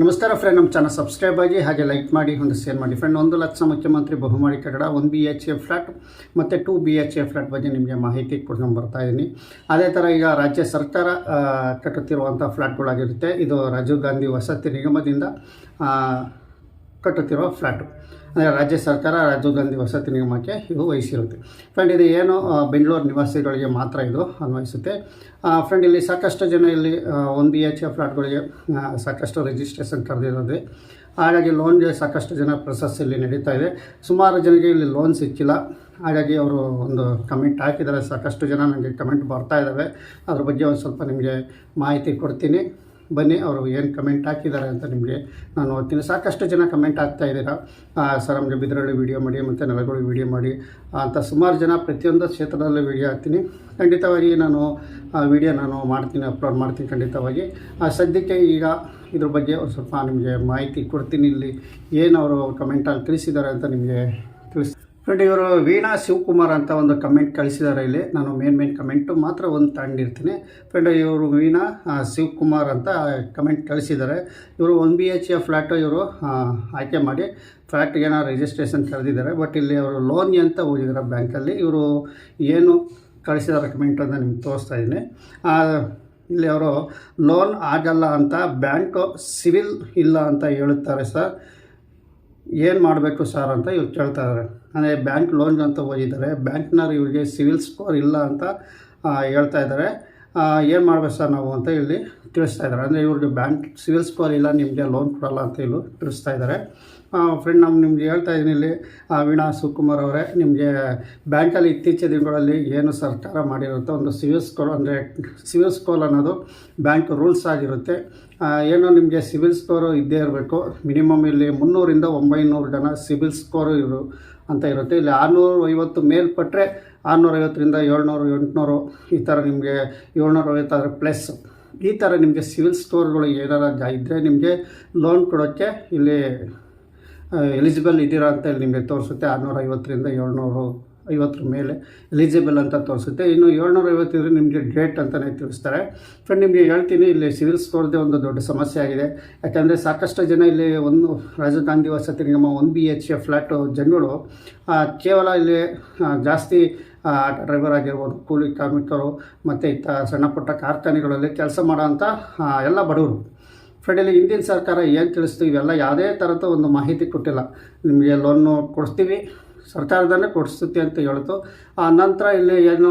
ನಮಸ್ಕಾರ ಫ್ರೆಂಡ್ ನಮ್ಮ channel subscribe ಆಗಿ ಹಾಗೆ ಲೈಕ್ ಮಾಡಿ ಒಂದು ಶೇರ್ ಮಾಡಿ. ಫ್ರೆಂಡ್ ಒಂದು ಲಕ್ಷ ಮುಖ್ಯಮಂತ್ರಿ ಬಹುಮಾಡಿ ಕಟ್ಟಡ one B H A flat ಮತ್ತು two B H A flat ಬಗ್ಗೆ ನಿಮಗೆ ಮಾಹಿತಿ ಕೊಡ್ಕೊಂಡು ಬರ್ತಾ ಇದ್ದೀನಿ ಅದೇ ಥರ ಈಗ ರಾಜ್ಯ ಸರ್ಕಾರ ಕಟ್ಟುತ್ತಿರುವಂಥ ಫ್ಲ್ಯಾಟ್ಗಳಾಗಿರುತ್ತೆ ಇದು ರಾಜೀವ್ ಗಾಂಧಿ ವಸತಿ ನಿಗಮದಿಂದ ಕಟ್ಟುತ್ತಿರುವ ಫ್ಲ್ಯಾಟು ಅಂದರೆ ರಾಜ್ಯ ಸರ್ಕಾರ ರಾಜೀವ್ ಗಾಂಧಿ ವಸತಿ ನಿಗಮಕ್ಕೆ ಇದು ವಹಿಸಿರುತ್ತೆ. ಫ್ರೆಂಡ್ ಇದು ಏನು ಬೆಂಗಳೂರು ನಿವಾಸಿಗಳಿಗೆ ಮಾತ್ರ ಇದು ಅನ್ವಯಿಸುತ್ತೆ. ಫ್ರೆಂಡ್ ಇಲ್ಲಿ ಸಾಕಷ್ಟು ಜನ ಇಲ್ಲಿ ಒನ್ ಬಿ ಎಚ್ ಎ ಫ್ಲಾಟ್ಗಳಿಗೆ ಸಾಕಷ್ಟು ರಿಜಿಸ್ಟ್ರೇಷನ್ ಕರೆದಿರೋದು. ಹಾಗಾಗಿ ಲೋನ್ಗೆ ಸಾಕಷ್ಟು ಜನ ಪ್ರೊಸೆಸ್ ಇಲ್ಲಿ ನಡೀತಾ ಇದೆ. ಸುಮಾರು ಜನರಿಗೆ ಇಲ್ಲಿ ಲೋನ್ ಸಿಕ್ಕಿಲ್ಲ. ಹಾಗಾಗಿ ಅವರು ಒಂದು ಕಮೆಂಟ್ ಹಾಕಿದ್ದಾರೆ. ಸಾಕಷ್ಟು ಜನ ನನಗೆ ಕಮೆಂಟ್ ಬರ್ತಾ ಇದ್ದಾವೆ ಅದ್ರ ಬಗ್ಗೆ ಒಂದು ಸ್ವಲ್ಪ ನಿಮಗೆ ಮಾಹಿತಿ ಕೊಡ್ತೀನಿ. ಬನ್ನಿ, ಅವರು ಏನು ಕಮೆಂಟ್ ಹಾಕಿದ್ದಾರೆ ಅಂತ ನಿಮಗೆ ನಾನು ಓದ್ತೀನಿ ಸಾಕಷ್ಟು ಜನ ಕಮೆಂಟ್ ಆಗ್ತಾ ಇದ್ದೀರಾ. ಸರ್, ನಮಗೆ ಬಿದ್ರಳ್ಳಿ ವೀಡಿಯೋ ಮಾಡಿ, ಮತ್ತು ನೆಲಗಳು ವೀಡಿಯೋ ಮಾಡಿ ಅಂತ ಸುಮಾರು ಜನ ಪ್ರತಿಯೊಂದು ಕ್ಷೇತ್ರದಲ್ಲೂ ವೀಡಿಯೋ ಹಾಕ್ತೀನಿ. ಖಂಡಿತವಾಗಿ ನಾನು ವಿಡಿಯೋ ನಾನು ಮಾಡ್ತೀನಿ ಅಪ್ಲೋಡ್ ಮಾಡ್ತೀನಿ ಖಂಡಿತವಾಗಿ. ಸದ್ಯಕ್ಕೆ ಈಗ ಇದ್ರ ಬಗ್ಗೆ ಒಂದು ಸ್ವಲ್ಪ ನಿಮಗೆ ಮಾಹಿತಿ ಕೊಡ್ತೀನಿ ಇಲ್ಲಿ. ಏನು ಅವರು ಕಮೆಂಟಲ್ಲಿ ತಿಳಿಸಿದ್ದಾರೆ ಅಂತ ನಿಮಗೆ ತಿಳಿಸ್ ಫ್ರೆಂಡ್ ಇವರು ವೀಣಾ ಶಿವಕುಮಾರ್ ಅಂತ ಒಂದು ಕಮೆಂಟ್ ಕಳಿಸಿದ್ದಾರೆ ಇಲ್ಲಿ. ನಾನು ಮೇನ್ ಮೇನ್ ಕಮೆಂಟು ಮಾತ್ರ ಒಂದು ತಗೊಂಡಿರ್ತೀನಿ. ಫ್ರೆಂಡ್ ಇವರು ವೀಣಾ ಶಿವಕುಮಾರ್ ಅಂತ ಕಮೆಂಟ್ ಕಳಿಸಿದ್ದಾರೆ. ಇವರು one B H A flat ಇವರು ಆಯ್ಕೆ ಮಾಡಿ ಫ್ಲ್ಯಾಟ್ಗೆ ಏನೋ ರಿಜಿಸ್ಟ್ರೇಷನ್ ಕರೆದಿದ್ದಾರೆ ಬಟ್ ಇಲ್ಲಿ ಅವರು ಲೋನ್ ಅಂತ ಹೋಗಿದ್ದಾರೆ ಬ್ಯಾಂಕಲ್ಲಿ ಇವರು ಏನು ಕಳಿಸಿದ್ದಾರೆ ಕಮೆಂಟ್ ಅಂತ ನಿಮ್ಗೆ ತೋರಿಸ್ತಾ ಇದ್ದೀನಿ. ಇಲ್ಲಿ ಅವರು ಲೋನ್ ಆಗಲ್ಲ ಅಂತ ಬ್ಯಾಂಕು ಸಿವಿಲ್ ಇಲ್ಲ ಅಂತ ಹೇಳುತ್ತಾರೆ ಸರ್ ಏನು ಮಾಡಬೇಕು ಸರ್ ಅಂತ ಇವ್ರು ಕೇಳ್ತಾ ಇದ್ದಾರೆ ಅಂದರೆ ಬ್ಯಾಂಕ್ ಲೋನ್ ಅಂತ ಹೋಗಿದ್ದಾರೆ ಬ್ಯಾಂಕ್ನವ್ರು ಇವ್ರಿಗೆ ಸಿವಿಲ್ ಸ್ಕೋರ್ ಇಲ್ಲ ಅಂತ ಹೇಳ್ತಾ ಇದ್ದಾರೆ ಏನು ಮಾಡಬೇಕು ಸರ್ ನಾವು ಅಂತ ಇಲ್ಲಿ ತಿಳಿಸ್ತಾ ಇದ್ದಾರೆ ಅಂದರೆ ಇವ್ರಿಗೆ ಬ್ಯಾಂಕ್ ಸಿವಿಲ್ ಸ್ಕೋರ್ ಇಲ್ಲ, ನಿಮಗೆ ಲೋನ್ ಕೊಡಲ್ಲ ಅಂತ ಇಲ್ಲಿ ತಿಳಿಸ್ತಾ ಇದ್ದಾರೆ ಫ್ರೆಂಡ್ ನಾವು ನಿಮ್ಗೆ ಹೇಳ್ತಾ ಇದ್ದೀನಿ ಇಲ್ಲಿ ವೀಣಾ ಶಿವಕುಮಾರ್ ಅವರೇ, ನಿಮಗೆ ಬ್ಯಾಂಕಲ್ಲಿ ಇತ್ತೀಚಿನ ದಿನಗಳಲ್ಲಿ ಏನು ಸರ್ಕಾರ ಮಾಡಿರುತ್ತೋ ಒಂದು ಸಿವಿಲ್ ಸ್ಕೋರ್ ಅಂದರೆ ಸಿವಿಲ್ ಸ್ಕೋರ್ ಅನ್ನೋದು ಬ್ಯಾಂಕ್ ರೂಲ್ಸ್ ಆಗಿರುತ್ತೆ. ಏನೋ ನಿಮಗೆ ಸಿವಿಲ್ ಸ್ಕೋರು ಇದ್ದೇ ಇರಬೇಕು. ಮಿನಿಮಮ್ ಇಲ್ಲಿ ಮುನ್ನೂರಿಂದ ಒಂಬೈನೂರು ಜನ ಸಿವಿಲ್ ಸ್ಕೋರು ಇರು ಅಂತ ಇರುತ್ತೆ. ಇಲ್ಲಿ ಆರುನೂರು ಐವತ್ತು ಮೇಲ್ಪಟ್ಟರೆ ಆರುನೂರೈವತ್ತರಿಂದ ಏಳ್ನೂರು, ಎಂಟುನೂರು ಈ ಥರ ನಿಮಗೆ ಏಳ್ನೂರ ಐವತ್ತಾದ್ರೆ ಪ್ಲಸ್. ಈ ಥರ ನಿಮಗೆ ಸಿವಿಲ್ ಸ್ಕೋರ್ಗಳು ಏನಾರ ಇದ್ದರೆ ನಿಮಗೆ ಲೋನ್ ಕೊಡೋಕ್ಕೆ ಇಲ್ಲಿ ಎಲಿಜಿಬಲ್ ಇದ್ದೀರಾ ಅಂತ ಇಲ್ಲಿ ನಿಮಗೆ ತೋರಿಸುತ್ತೆ. ಆರುನೂರ ಐವತ್ತರಿಂದ ಏಳ್ನೂರು ಐವತ್ತರ ಮೇಲೆ ಎಲಿಜಿಬಲ್ ಅಂತ ತೋರಿಸುತ್ತೆ. ಇನ್ನು ಏಳ್ನೂರ ಐವತ್ತಿದ್ರೆ ನಿಮಗೆ ಡೇಟ್ ಅಂತಲೇ ತಿಳಿಸ್ತಾರೆ. ಫ್ರೆಂಡ್ ನಿಮಗೆ ಹೇಳ್ತೀನಿ, ಇಲ್ಲಿ ಸಿವಿಲ್ ಸ್ಕೋರ್ದೆ ಒಂದು ದೊಡ್ಡ ಸಮಸ್ಯೆ ಆಗಿದೆ. ಯಾಕಂದರೆ ಸಾಕಷ್ಟು ಜನ ಇಲ್ಲಿ ಒಂದು ರಾಜಧಾನಿ ವಸತಿ ನಿಗಮ ಒಂದು ಬಿ ಎಚ್ ಫ್ಲ್ಯಾಟು ಜನಗಳು ಕೇವಲ ಇಲ್ಲಿ ಜಾಸ್ತಿ ಆಟೋ ಡ್ರೈವರ್ ಆಗಿರ್ಬೋದು, ಕೂಲಿ ಕಾರ್ಮಿಕರು, ಮತ್ತು ಇತ್ತ ಸಣ್ಣ ಪುಟ್ಟ ಕಾರ್ಖಾನೆಗಳಲ್ಲಿ ಕೆಲಸ ಮಾಡೋಂಥ ಎಲ್ಲ ಬಡವರು. ಫ್ರೆಂಡ್ ಇಲ್ಲಿ ಹಿಂದಿನ ಸರ್ಕಾರ ಏನು ತಿಳಿಸ್ತು? ಇವೆಲ್ಲ ಯಾವುದೇ ಥರದ ಒಂದು ಮಾಹಿತಿ ಕೊಟ್ಟಿಲ್ಲ. ನಿಮಗೆ ಲೋನು ಕೊಡಿಸ್ತೀವಿ ಸರ್ಕಾರದಲ್ಲೇ ಕೊಡಿಸುತ್ತೆ ಅಂತ ಹೇಳ್ತು. ಆ ನಂತರ ಇಲ್ಲಿ ಏನು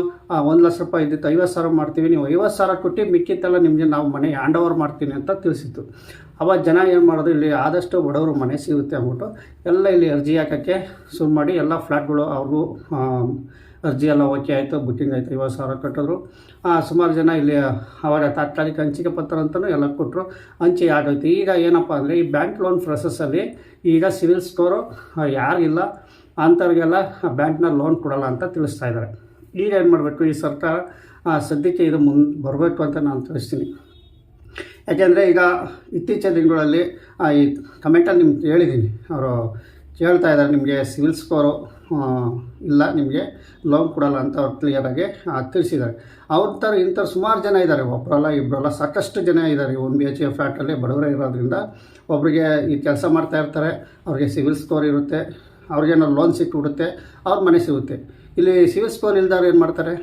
ಒಂದು ಲಕ್ಷ ರೂಪಾಯಿ ಇದ್ದಿತ್ತು, ಐವತ್ತು ಸಾವಿರ ಮಾಡ್ತೀವಿ, ನೀವು ಐವತ್ತು ಸಾವಿರ ಕೊಟ್ಟು ಮಿಕ್ಕಿತ್ತೆಲ್ಲ ನಿಮಗೆ ನಾವು ಮನೆ ಹ್ಯಾಂಡ್ ಓವರ್ ಮಾಡ್ತೀನಿ ಅಂತ ತಿಳಿಸಿತ್ತು. ಅವಾಗ ಜನ ಏನು ಮಾಡೋದು, ಇಲ್ಲಿ ಆದಷ್ಟು ಬಡವರು ಮನೆ ಸಿಗುತ್ತೆ ಅಂದ್ಬಿಟ್ಟು ಎಲ್ಲ ಇಲ್ಲಿ ಅರ್ಜಿ ಹಾಕೋಕ್ಕೆ ಶುರು ಮಾಡಿ ಎಲ್ಲ ಫ್ಲ್ಯಾಟ್ಗಳು ಅವ್ರಿಗೂ ಅರ್ಜಿ ಎಲ್ಲ ಓಕೆ ಆಯಿತು ಬುಕ್ಕಿಂಗ್ ಆಯಿತು, ಐವತ್ತು ಸಾವಿರ ಕಟ್ಟಿದ್ರು. ಸುಮಾರು ಜನ ಇಲ್ಲಿ ಅವರ ತಾತ್ಕಾಲಿಕ ಹಂಚಿಕೆ ಪತ್ರ ಅಂತಲೂ ಎಲ್ಲ ಕೊಟ್ಟರು ಹಂಚಿ ಆಗೋಯ್ತು. ಈಗ ಏನಪ್ಪ ಅಂದರೆ ಈ ಬ್ಯಾಂಕ್ ಲೋನ್ ಪ್ರೊಸೆಸ್ಸಲ್ಲಿ ಈಗ ಸಿವಿಲ್ ಸ್ಕೋರು ಯಾರಿಗಿಲ್ಲ ಅಂಥವ್ರಿಗೆಲ್ಲ ಬ್ಯಾಂಕ್ನ ಲೋನ್ ಕೊಡಲ್ಲ ಅಂತ ತಿಳಿಸ್ತಾ ಇದ್ದಾರೆ. ಈಗ ಏನು ಮಾಡಬೇಕು? ಈ ಸರ್ಕಾರ ಸದ್ಯಕ್ಕೆ ಇದು ಮುಂದೆ ಬರಬೇಕು ಅಂತ ನಾನು ತಿಳಿಸ್ತೀನಿ. ಯಾಕೆಂದರೆ ಈಗ ಇತ್ತೀಚಿನ ದಿನಗಳಲ್ಲಿ ಈ ಕಮೆಂಟಲ್ಲಿ ನಿಮ್ಗೆ ಹೇಳಿದ್ದೀನಿ. ಅವರು ಕೇಳ್ತಾ ಇದ್ದಾರೆ, ನಿಮಗೆ ಸಿವಿಲ್ ಸ್ಕೋರು ಇಲ್ಲ, ನಿಮಗೆ ಲೋನ್ ಕೊಡಲ್ಲ ಅಂತ ಅವ್ರು ಕ್ಲಿಯರಾಗಿ ತಿಳಿಸಿದ್ದಾರೆ. ಅವ್ರ ಥರ ಇಂಥವ್ರು ಸುಮಾರು ಜನ ಇದ್ದಾರೆ. ಒಬ್ಬರಲ್ಲ ಇಬ್ಬರಲ್ಲ ಸಾಕಷ್ಟು ಜನ ಇದ್ದಾರೆ. ಒಂದು ಬಿ ಎಚ್ ಎ ಫ್ಲ್ಯಾಟಲ್ಲಿ ಬಡವರೇ ಇರೋದ್ರಿಂದ ಒಬ್ಬರಿಗೆ ಈ ಕೆಲಸ ಮಾಡ್ತಾ ಇರ್ತಾರೆ, ಅವ್ರಿಗೆ ಸಿವಿಲ್ ಸ್ಕೋರ್ ಇರುತ್ತೆ. ಅವ್ರಿಗೇನೋ ಲೋನ್ ಸಿಕ್ಕಿಬಿಡುತ್ತೆ ಅವ್ರ ಮನೆ ಸಿಗುತ್ತೆ. ಇಲ್ಲಿ ಸಿವಿಲ್ ಸ್ಕೋರ್ ಇಲ್ದವ್ರು ಏನು ಮಾಡ್ತಾರೆ?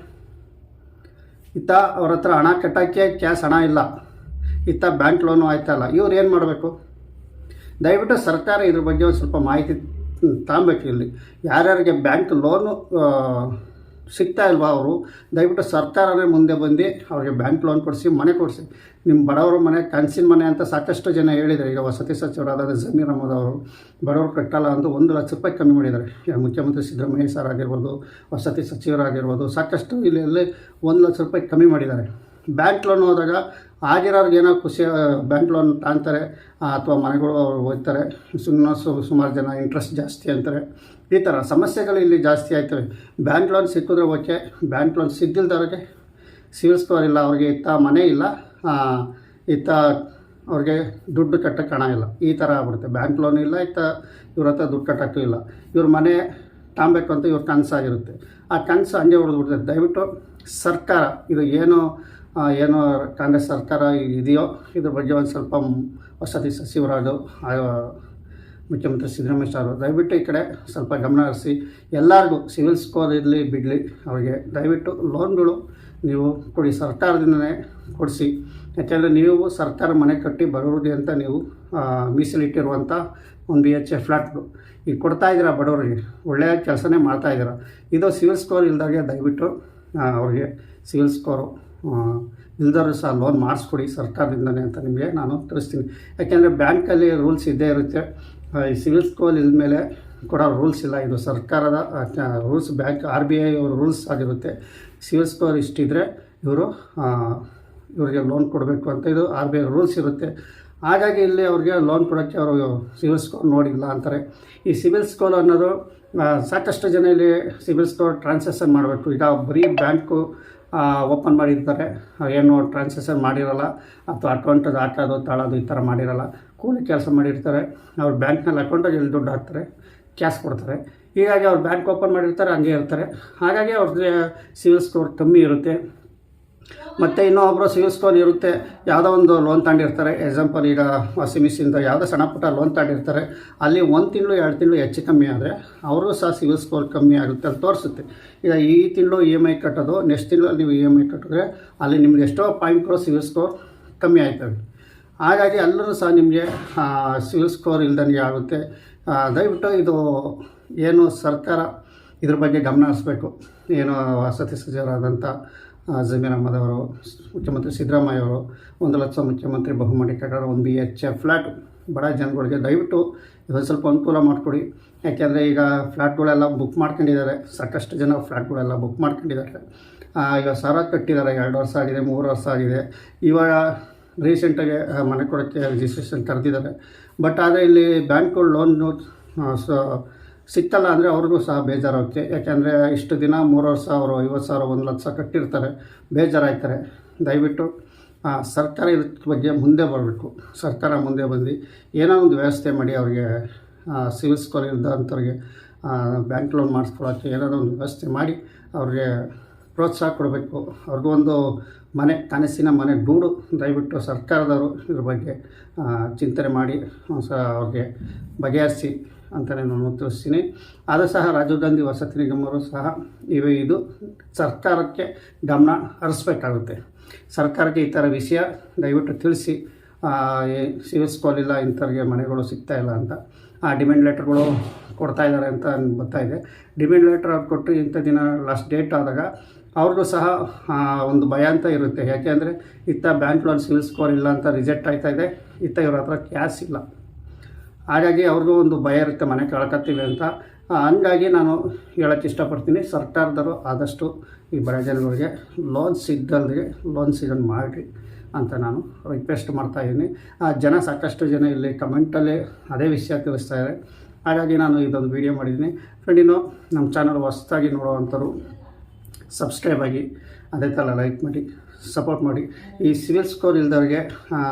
ಇತ್ತ ಅವ್ರ ಹತ್ರ ಹಣ ಕಟ್ಟೋಕ್ಕೆ ಕ್ಯಾಶ್ ಹಣ ಇಲ್ಲ. ಇತ್ತ ಬ್ಯಾಂಕ್ ಲೋನು ಆಯ್ತಲ್ಲ ಇವ್ರು ಏನು ಮಾಡಬೇಕು? ದಯವಿಟ್ಟು ಸರ್ಕಾರ ಇದ್ರ ಬಗ್ಗೆ ಒಂದು ಸ್ವಲ್ಪ ಮಾಹಿತಿ ತಗೊಬೇಕು ಇಲ್ಲಿ. ಯಾರ್ಯಾರಿಗೆ ಬ್ಯಾಂಕ್ ಲೋನು ಸಿಗ್ತಾ ಇಲ್ವಾ ಅವರು? ದಯವಿಟ್ಟು ಸರ್ಕಾರನೇ ಮುಂದೆ ಬಂದು ಅವ್ರಿಗೆ ಬ್ಯಾಂಕ್ ಲೋನ್ ಕೊಡಿಸಿ, ಮನೆ ಕೊಡಿಸಿ. ನಿಮ್ಮ ಬಡವರ ಮನೆ, ಕನಸಿನ ಮನೆ ಅಂತ ಸಾಕಷ್ಟು ಜನ ಹೇಳಿದ್ದಾರೆ. ಈಗ ವಸತಿ ಸಚಿವರಾದ ಜಮೀರ್ ಅಹಮದ್ ಅವರು, ಬಡವರು ಕಟ್ಟಲ್ಲ ಅಂತ ಒಂದು ಲಕ್ಷ ರೂಪಾಯಿ ಕಮ್ಮಿ ಮಾಡಿದ್ದಾರೆ. ಮುಖ್ಯಮಂತ್ರಿ ಸಿದ್ದರಾಮಯ್ಯ ಸರ್ ಆಗಿರ್ಬೋದು, ವಸತಿ ಸಚಿವರಾಗಿರ್ಬೋದು, ಸಾಕಷ್ಟು ಇಲ್ಲಿ ಒಂದು ಲಕ್ಷ ರೂಪಾಯಿ ಕಮ್ಮಿ ಮಾಡಿದ್ದಾರೆ. ಬ್ಯಾಂಕ್ ಲೋನ್ ಹೋದಾಗ ಆಗಿರೋರ್ಗೆ ಏನೋ ಖುಷಿ ಬ್ಯಾಂಕ್ ಲೋನ್ ತಾಂತಾರೆ ಅಥವಾ ಮನೆಗಳು ಹೋಗ್ತಾರೆ ಸುಮ್ಮನೆ ಸುಮಾರು ಜನ ಇಂಟ್ರೆಸ್ಟ್ ಜಾಸ್ತಿ ಅಂತಾರೆ. ಈ ಥರ ಸಮಸ್ಯೆಗಳು ಇಲ್ಲಿ ಜಾಸ್ತಿ ಆಯ್ತವೆ. ಬ್ಯಾಂಕ್ ಲೋನ್ ಸಿಕ್ಕಿದ್ರೆ ಓಕೆ ಬ್ಯಾಂಕ್ ಲೋನ್ ಸಿಗ್ದಿಲ್ದವ್ರಿಗೆ ಸಿವಿಲ್ ಸ್ಕೋರ್ ಇಲ್ಲ, ಅವ್ರಿಗೆ ಇತ್ತ ಮನೆ ಇಲ್ಲ ಇತ್ತ ಅವ್ರಿಗೆ ದುಡ್ಡು ಕಟ್ಟಕ್ಕೆ ಹಣ ಇಲ್ಲ. ಈ ಥರ ಆಗ್ಬಿಡುತ್ತೆ. ಬ್ಯಾಂಕ್ ಲೋನ್ ಇಲ್ಲ, ಇತ್ತ ಇವ್ರ ಹತ್ರ ದುಡ್ಡು ಕಟ್ಟೋಕ್ಕೂ ಇಲ್ಲ. ಇವ್ರ ಮನೆ ತಾಂಬೇಕು ಅಂತ ಇವ್ರ ಕನಸಾಗಿರುತ್ತೆ ಆ ಕನಸು ಹಂಗೆ ಹೊಡೆದ್ಬಿಡ್ತದೆ ದಯವಿಟ್ಟು ಸರ್ಕಾರ ಇದು ಏನು ಏನು ಕಾಂಗ್ರೆಸ್ ಸರ್ಕಾರ ಇದೆಯೋ, ಇದ್ರ ಬಗ್ಗೆ ಒಂದು ಸ್ವಲ್ಪ ವಸತಿ ಸಚಿವರಾದ ಮುಖ್ಯಮಂತ್ರಿ ಸಿದ್ದರಾಮಯ್ಯ ಸಾರು, ದಯವಿಟ್ಟು ಈ ಕಡೆ ಸ್ವಲ್ಪ ಗಮನ ಹರಿಸಿ, ಎಲ್ಲರಿಗೂ ಸಿವಿಲ್ ಸ್ಕೋರ್ ಇರಲಿ, ಬಿಡಲಿ ಅವರಿಗೆ. ದಯವಿಟ್ಟು ಲೋನ್ಗಳು ನೀವು ಕೊಡಿ, ಸರ್ಕಾರದಿಂದನೇ ಕೊಡಿಸಿ. ಯಾಕೆಂದರೆ ನೀವು ಸರ್ಕಾರ ಮನೆ ಕಟ್ಟಿ ಬಡವರಿಗೆ ಅಂತ ನೀವು ಮೀಸಲಿಟ್ಟಿರುವಂಥ ಒಂದು ಬಿ ಎಚ್ ಎ ಫ್ಲ್ಯಾಟ್ಗಳು ಈಗ ಕೊಡ್ತಾ ಇದ್ದೀರಾ ಬಡವರಿಗೆ ಒಳ್ಳೆಯ ಕೆಲಸನೇ ಮಾಡ್ತಾ ಇದ್ದೀರಾ. ಇದು ಸಿವಿಲ್ ಸ್ಕೋರ್ ಇಲ್ದಾಗೆ ದಯವಿಟ್ಟು ಅವ್ರಿಗೆ ಸಿವಿಲ್ ಸ್ಕೋರು ಇಲ್ದರು ಸಹ ಲೋನ್ ಮಾಡಿಸ್ಕೊಡಿ ಸರ್ಕಾರದಿಂದನೇ ಅಂತ ನಿಮಗೆ ನಾನು ತಿಳಿಸ್ತೀನಿ. ಯಾಕೆಂದರೆ ಬ್ಯಾಂಕಲ್ಲಿ ರೂಲ್ಸ್ ಇದ್ದೇ ಇರುತ್ತೆ. ಈ ಸಿವಿಲ್ ಸ್ಕೋರ್ ಮೇಲೆ ಕೂಡ ರೂಲ್ಸ್ ಇಲ್ಲ. ಇದು ಸರ್ಕಾರದ rules bank R B I ಅವ್ರ ರೂಲ್ಸ್ ಆಗಿರುತ್ತೆ. ಸಿವಿಲ್ ಸ್ಕೋರ್ ಇಷ್ಟಿದ್ರೆ ಇವರು ಇವರಿಗೆ ಲೋನ್ ಕೊಡಬೇಕು ಅಂತ ಇದು ಆರ್ ಬಿ ಐ ರೂಲ್ಸ್ ಇರುತ್ತೆ. ಹಾಗಾಗಿ ಇಲ್ಲಿ ಅವ್ರಿಗೆ ಲೋನ್ ಕೊಡೋಕ್ಕೆ ಅವರು ಸಿವಿಲ್ ಸ್ಕೋರ್ ನೋಡಿಲ್ಲ ಅಂತಾರೆ. ಈ ಸಿವಿಲ್ ಸ್ಕೋರ್ ಅನ್ನೋದು ಸಾಕಷ್ಟು ಜನ ಇಲ್ಲಿ ಸಿವಿಲ್ ಸ್ಕೋರ್ ಟ್ರಾನ್ಸಾಕ್ಷನ್ ಮಾಡಬೇಕು. ಈಗ ಬರೀ ಬ್ಯಾಂಕು ಓಪನ್ ಮಾಡಿರ್ತಾರೆ. ಏನು ಟ್ರಾನ್ಸಾಕ್ಷನ್ ಮಾಡಿರಲ್ಲ, ಅಥವಾ ಅಕೌಂಟ್ ಹಾಕೋದು, ತಾಳೋದು ಈ ಥರ ಮಾಡಿರಲ್ಲ, ಕೂಲಿ ಕೆಲಸ ಮಾಡಿರ್ತಾರೆ. ಅವ್ರು ಬ್ಯಾಂಕ್ನಲ್ಲಿ ಅಕೌಂಟಾಗಿ ಎಲ್ಲಿ ದುಡ್ಡು ಹಾಕ್ತಾರೆ ಕ್ಯಾಶ್ ಕೊಡ್ತಾರೆ. ಹೀಗಾಗಿ ಅವ್ರು ಬ್ಯಾಂಕ್ ಓಪನ್ ಮಾಡಿರ್ತಾರೆ, ಹಂಗೆ ಇರ್ತಾರೆ. ಹಾಗಾಗಿ ಅವ್ರದ್ದು ಸಿವಿಲ್ ಸ್ಕೋರ್ ಕಮ್ಮಿ ಇರುತ್ತೆ. ಮತ್ತು ಇನ್ನೊಬ್ಬರು ಸಿವಿಲ್ ಸ್ಕೋರ್ ಇರುತ್ತೆ. ಯಾವುದೋ ಒಂದು ಲೋನ್ ತಗೊಂಡಿರ್ತಾರೆ. ಎಕ್ಸಾಂಪಲ್ ಈಗ ಮಿಷಿನ್ದ ಯಾವುದೋ ಸಣ್ಣ ಪುಟ್ಟ ಲೋನ್ ತಗೊಂಡಿರ್ತಾರೆ. ಅಲ್ಲಿ ಒಂದು ತಿಂಗಳು, ಎರಡು ತಿಂಗಳು ಹೆಚ್ಚು ಕಮ್ಮಿ ಆದರೆ ಅವರು ಸಹ ಸಿವಿಲ್ ಸ್ಕೋರ್ ಕಮ್ಮಿ ಆಗುತ್ತೆ ಅಂತ ತೋರಿಸುತ್ತೆ. ಈಗ ಈ ತಿಂಗಳು ಇ ಎಂ ಐ ಕಟ್ಟೋದು, ನೆಕ್ಸ್ಟ್ ತಿಂಗಳು ನೀವು ಇ ಎಂ ಐ ಕಟ್ಟಿದ್ರೆ ಅಲ್ಲಿ ನಿಮ್ಗೆ ಎಷ್ಟೋ ಪಾಯಿಂಟ್ಗಳು ಸಿವಿಲ್ ಸ್ಕೋರ್ ಕಮ್ಮಿ ಆಯ್ತವೆ ಹಾಗಾಗಿ ಅಲ್ಲೂ ಸಹ ನಿಮಗೆ ಸಿವಿಲ್ ಸ್ಕೋರ್ ಇಲ್ದಂಗೆ ಆಗುತ್ತೆ. ದಯವಿಟ್ಟು ಇದು ಏನು ಸರ್ಕಾರ ಇದ್ರ ಬಗ್ಗೆ ಗಮನ ಹರಿಸ್ಬೇಕು. ಏನು ವಸತಿ ಸಚಿವರಾದಂಥ ಜಮೀರ್ ಅಹಮದ್ ಅವರು ಮುಖ್ಯಮಂತ್ರಿ ಸಿದ್ದರಾಮಯ್ಯ ಅವರು, ಒಂದು ಲಕ್ಷ ಮುಖ್ಯಮಂತ್ರಿ ಬಹುಮಹಡಿ ಕಟ್ಟಡ, ಒಂದು ಬಿ ಎಚ್ ಎ ಫ್ಲ್ಯಾಟ್ ಬಡ ಜನಗಳಿಗೆ ದಯವಿಟ್ಟು ಇದೊಂದು ಸ್ವಲ್ಪ ಅನುಕೂಲ ಮಾಡಿಕೊಡಿ. ಯಾಕೆಂದರೆ ಈಗ ಫ್ಲ್ಯಾಟ್ಗಳೆಲ್ಲ ಬುಕ್ ಮಾಡ್ಕೊಂಡಿದ್ದಾರೆ. ಸಾಕಷ್ಟು ಜನ ಫ್ಲ್ಯಾಟ್ಗಳೆಲ್ಲ ಬುಕ್ ಮಾಡ್ಕೊಂಡಿದ್ದಾರೆ. ಈಗ ಸಾಲ ಕಟ್ಟಿದ್ದಾರೆ. ಎರಡು ವರ್ಷ ಆಗಿದೆ, ಮೂರು ವರ್ಷ ಆಗಿದೆ. ಇವಾಗ ರೀಸೆಂಟಾಗಿ ಮನೆ ಕೊಡೋಕ್ಕೆ ರಿಜಿಸ್ಟ್ರೇಷನ್ ಕರೆದಿದ್ದಾರೆ ಬಟ್ ಆದರೆ ಇಲ್ಲಿ ಬ್ಯಾಂಕ್ಗಳು ಲೋನು ಸೊ ಸಿಕ್ಕಲ್ಲ ಅಂದರೆ ಅವ್ರಿಗೂ ಸಹ ಬೇಜಾರಾಗುತ್ತೆ. ಯಾಕೆಂದರೆ ಇಷ್ಟು ದಿನ, ಮೂರುವರೆ ಸಾವಿರ, ಐವತ್ತು ಸಾವಿರ, ಒಂದು ಲಕ್ಷ ಕಟ್ಟಿರ್ತಾರೆ. ಬೇಜಾರಾಯ್ತಾರೆ ದಯವಿಟ್ಟು ಸರ್ಕಾರ ಇದ್ರ ಬಗ್ಗೆ ಮುಂದೆ ಬರಬೇಕು. ಸರ್ಕಾರ ಮುಂದೆ ಬಂದು ಏನೋ ಒಂದು ವ್ಯವಸ್ಥೆ ಮಾಡಿ ಅವ್ರಿಗೆ ಸಿವಿಲ್ ಸ್ಕೋರ್ ಇದ್ದಂಥವ್ರಿಗೆ ಬ್ಯಾಂಕ್ ಲೋನ್ ಮಾಡಿಸ್ಕೊಳ್ಳೋಕ್ಕೆ ಏನಾದರೂ ಒಂದು ವ್ಯವಸ್ಥೆ ಮಾಡಿ ಅವ್ರಿಗೆ ಪ್ರೋತ್ಸಾಹ ಕೊಡಬೇಕು. ಅವ್ರಿಗೂ ಒಂದು ಮನೆ, ಕನಸಿನ ಮನೆ ಗೂಡು ದಯವಿಟ್ಟು ಸರ್ಕಾರದವರು ಇದ್ರ ಬಗ್ಗೆ ಚಿಂತನೆ ಮಾಡಿ ಸಹ ಅವ್ರಿಗೆ ಬಗೆಹರಿಸಿ ಅಂತಲೇ ನಾನು ತಿಳಿಸ್ತೀನಿ ಆದರೂ ಸಹ ರಾಜೀವ್ ಗಾಂಧಿ ವಸತಿ ನಿಗಮರು ಸಹ ಇವೆ ಇದು. ಸರ್ಕಾರಕ್ಕೆ ಗಮನ ಹರಿಸ್ಬೇಕಾಗುತ್ತೆ. ಸರ್ಕಾರಕ್ಕೆ ಈ ಥರ ವಿಷಯ ದಯವಿಟ್ಟು ತಿಳಿಸಿ. ಸಿವಿಲ್ ಸ್ಕೋರ್ ಇಲ್ಲ, ಇಂಥವ್ರಿಗೆ ಮನೆಗಳು ಸಿಗ್ತಾ ಇಲ್ಲ ಅಂತ. ಆ, ಡಿಮ್ಯಾಂಡ್ ಲೆಟರ್ಗಳು ಕೊಡ್ತಾ ಇದ್ದಾರೆ ಅಂತ ಬರ್ತಾ ಇದೆ. ಡಿಮ್ಯಾಂಡ್ ಲೆಟರ್ ಅವ್ರು ಕೊಟ್ಟು ಇಂಥ ದಿನ ಲಾಸ್ಟ್ ಡೇಟ್ ಆದಾಗ ಅವ್ರಿಗೂ ಸಹ ಒಂದು ಭಯ ಅಂತ ಇರುತ್ತೆ. ಯಾಕೆಂದರೆ ಇತ್ತ ಬ್ಯಾಂಕ್ ಲೋನ್ ಸಿವಿಲ್ ಸ್ಕೋರ್ ಇಲ್ಲ ಅಂತ ರಿಜೆಕ್ಟ್ ಆಯ್ತಾ ಇದೆ. ಇತ್ತ ಇವ್ರ ಹತ್ರ ಕ್ಯಾಶ್ ಇಲ್ಲ. ಹಾಗಾಗಿ ಅವ್ರಿಗೂ ಒಂದು ಭಯ ಇರುತ್ತೆ ಮನೆ ಕಳ್ಕೊತೀವಿ ಅಂತ. ಹಂಗಾಗಿ ನಾನು ಹೇಳಕ್ಕೆ ಇಷ್ಟಪಡ್ತೀನಿ. ಸರ್ಕಾರದವರು ಆದಷ್ಟು ಈ ಬಡ ಜನಗಳಿಗೆ ಲೋನ್ ಸಿಗ್ದಲ್ರಿಗೆ ಲೋನ್ ಸಿಗೋದು ಮಾಡಿರಿ ಅಂತ ನಾನು ರಿಕ್ವೆಸ್ಟ್ ಮಾಡ್ತಾಯಿದ್ದೀನಿ ಆ, ಜನ ಸಾಕಷ್ಟು ಜನ ಇಲ್ಲಿ ಕಮೆಂಟಲ್ಲಿ ಅದೇ ವಿಷಯ ತಿಳಿಸ್ತಾ ಇದ್ದಾರೆ. ಹಾಗಾಗಿ ನಾನು ಇದೊಂದು ವಿಡಿಯೋ ಮಾಡಿದ್ದೀನಿ. ಫ್ರೆಂಡ್ ಇನ್ನು ನಮ್ಮ ಚಾನಲ್ ಹೊಸ್ದಾಗಿ ನೋಡುವಂಥವ್ರು ಸಬ್ಸ್ಕ್ರೈಬ್ ಆಗಿ ಅದೇ ಥರ ಲೈಕ್ ಮಾಡಿ ಸಪೋರ್ಟ್ ಮಾಡಿ. ಈ ಸಿವಿಲ್ ಸ್ಕೋರ್ ಇಲ್ದವ್ರಿಗೆ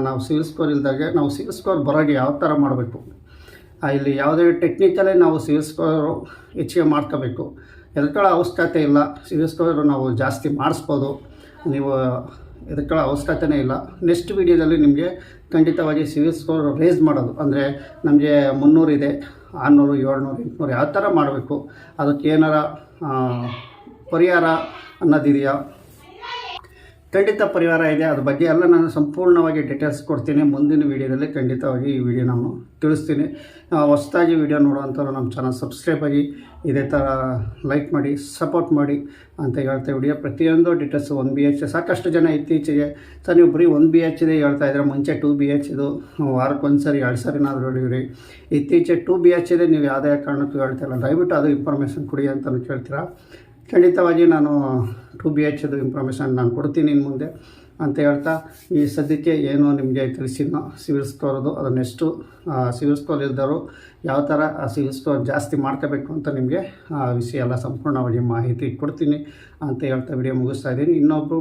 ನಾವು ಸಿವಿಲ್ ಸ್ಕೋರ್ ಇಲ್ದಾಗೆ ನಾವು ಸಿವಿಲ್ ಸ್ಕೋರ್ ಬರೋಗೆ ಯಾವ ಥರ ಮಾಡಬೇಕು? ಇಲ್ಲಿ ಯಾವುದೇ ಟೆಕ್ನಿಕಲೇ ನಾವು ಸಿವಿಲ್ ಸ್ಕೋರು ಹೆಚ್ಚಿಗೆ ಮಾಡ್ಕೋಬೇಕು. ಎದಕ್ಕಳ ಅವಶ್ಯಕತೆ ಇಲ್ಲ ಸಿವಿಲ್ ಸ್ಕೋರ್ ನಾವು ಜಾಸ್ತಿ ಮಾಡಿಸ್ಬೋದು. ನೀವು ಎದಕ್ಕಳ ಅವಶ್ಯಕತೆನೇ ಇಲ್ಲ. ನೆಕ್ಸ್ಟ್ ವೀಡಿಯೋದಲ್ಲಿ ನಿಮಗೆ ಖಂಡಿತವಾಗಿ ಸಿವಿಲ್ ಸ್ಕೋರ್ ರೇಸ್ ಮಾಡೋದು. ಅಂದರೆ ನಮಗೆ ಮುನ್ನೂರಿದೆ ಆರುನೂರು, ಏಳ್ನೂರು, ಎಂಟುನೂರು ಯಾವ ಥರ ಮಾಡಬೇಕು? ಅದಕ್ಕೆ ಏನಾರ ಪರಿಹಾರ ಅನ್ನೋದಿದೆಯಾ? ಖಂಡಿತ ಪರಿಹಾರ ಇದೆ. ಅದ್ರ ಬಗ್ಗೆ ಎಲ್ಲ ನಾನು ಸಂಪೂರ್ಣವಾಗಿ ಡೀಟೇಲ್ಸ್ ಕೊಡ್ತೀನಿ. ಮುಂದಿನ ವೀಡಿಯೋದಲ್ಲಿ ಖಂಡಿತವಾಗಿ ಈ ವಿಡಿಯೋ ನಾನು ತಿಳಿಸ್ತೀನಿ. ಹೊಸದಾಗಿ ವೀಡಿಯೋ ನೋಡುವಂಥವ್ರು ನಮ್ಮ ಚಾನಲ್ ಸಬ್ಸ್ಕ್ರೈಬ್ ಆಗಿ, ಇದೇ ಥರ ಲೈಕ್ ಮಾಡಿ ಸಪೋರ್ಟ್ ಮಾಡಿ ಅಂತ ಹೇಳ್ತಾ ವಿಡಿಯೋ ಪ್ರತಿಯೊಂದು ಡೀಟೇಲ್ಸ್ ಒನ್ ಬಿ ಎಚ್ ಸಾಕಷ್ಟು ಜನ ಇತ್ತೀಚೆಗೆ, ಸರ್, ನೀವು ಬರೀ ಒನ್ ಬಿ ಎಚ್ ಇದೆ ಹೇಳ್ತಾ ಇದ್ರೆ ಮುಂಚೆ ಟೂ ಬಿ ಎಚ್ ಇದು ವಾರಕ್ಕೊಂದು ಸರಿ ಎರಡು ಸರಿನಾದರೂ ಹೇಳಿವ್ರಿ. ಇತ್ತೀಚೆಗೆ ಟೂ ಬಿ ಎಚ್ ಇದೆ ನೀವು ಯಾವುದೇ ಕಾರಣಕ್ಕೂ ಹೇಳ್ತಾ ಇಲ್ಲ. ದಯವಿಟ್ಟು ಅದು ಇನ್ಫಾರ್ಮೇಷನ್ ಕೊಡಿ ಅಂತಲೂ ಕೇಳ್ತೀರಾ ಖಂಡಿತವಾಗಿ ನಾನು ಟು ಬಿ ಎಚ್ದು ಇನ್ಫಾರ್ಮೇಷನ್ ನಾನು ಕೊಡ್ತೀನಿ ಇನ್ನು ಮುಂದೆ ಅಂತ ಹೇಳ್ತಾ, ಈ ಸದ್ಯಕ್ಕೆ ಏನು ನಿಮಗೆ ತಿಳಿಸಿದ್ನೋ ಸಿವಿಲ್ ಸ್ಕೋರದು ಅದು ನೆಕ್ಸ್ಟು ಸಿವಿಲ್ ಸ್ಕೋರ್ ಇದ್ದರೂ ಯಾವ ಥರ ಸಿವಿಲ್ ಸ್ಕೋರ್ ಜಾಸ್ತಿ ಮಾಡ್ಕೋಬೇಕು ಅಂತ ನಿಮಗೆ, ಆ, ವಿಷಯ ಎಲ್ಲ ಸಂಪೂರ್ಣವಾಗಿ ಮಾಹಿತಿ ಕೊಡ್ತೀನಿ ಅಂತ ಹೇಳ್ತಾ ವಿಡಿಯೋ ಮುಗಿಸ್ತಾ ಇದ್ದೀನಿ. ಇನ್ನೊಬ್ಬರು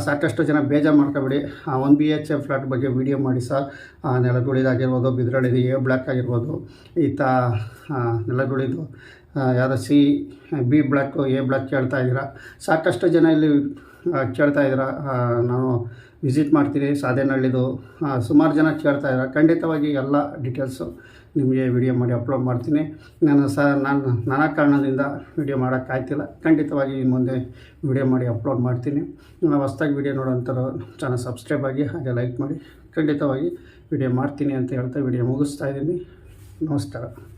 ಸಾಕಷ್ಟು ಜನ ಬೇಜಾರು ಮಾಡ್ಕೋಬೇಡಿ. ಒನ್ ಬಿ ಎಚ್ ಫ್ಲಾಟ್ ಬಗ್ಗೆ ವಿಡಿಯೋ ಮಾಡಿ ಸರ್. ನೆಲಗುಳಿದಾಗಿರ್ಬೋದು ಬಿದ್ರಳಿದು ಎ ಬ್ಲ್ಯಾಕ್ ಆಗಿರ್ಬೋದು ಈತ ನೆಲಗುಳಿದು ಯಾವುದೋ C B block A block ಕೇಳ್ತಾ ಇದ್ದೀರಾ. ಸಾಕಷ್ಟು ಜನ ಇಲ್ಲಿ ಕೇಳ್ತಾ ಇದ್ದೀರಾ. ನಾನು ವಿಸಿಟ್ ಮಾಡ್ತೀನಿ ಸಾಧೇನಹಳ್ಳಿದು. ಆ, ಸುಮಾರು ಜನ ಕೇಳ್ತಾ ಇದ್ದಾರೆ. ಖಂಡಿತವಾಗಿ ಎಲ್ಲ ಡೀಟೇಲ್ಸು ನಿಮಗೆ ವಿಡಿಯೋ ಮಾಡಿ ಅಪ್ಲೋಡ್ ಮಾಡ್ತೀನಿ. ನಾನು ಸಹ ನಾನು ನಾನಾ ಕಾರಣದಿಂದ ವಿಡಿಯೋ ಮಾಡೋಕ್ಕಾಯ್ತಿಲ್ಲ. ಖಂಡಿತವಾಗಿ ಇನ್ನು ಮುಂದೆ ವಿಡಿಯೋ ಮಾಡಿ ಅಪ್ಲೋಡ್ ಮಾಡ್ತೀನಿ. ನಾವು ಹೊಸ್ದಾಗಿ ವಿಡಿಯೋ ನೋಡೋಂಥವ್ರು ಚಾನಲ್ ಸಬ್ಸ್ಕ್ರೈಬ್ ಆಗಿ ಹಾಗೆ ಲೈಕ್ ಮಾಡಿ. ಖಂಡಿತವಾಗಿ ವಿಡಿಯೋ ಮಾಡ್ತೀನಿ ಅಂತ ಹೇಳ್ತಾ ವಿಡಿಯೋ ಮುಗಿಸ್ತಾ ಇದ್ದೀನಿ. ನಮಸ್ಕಾರ.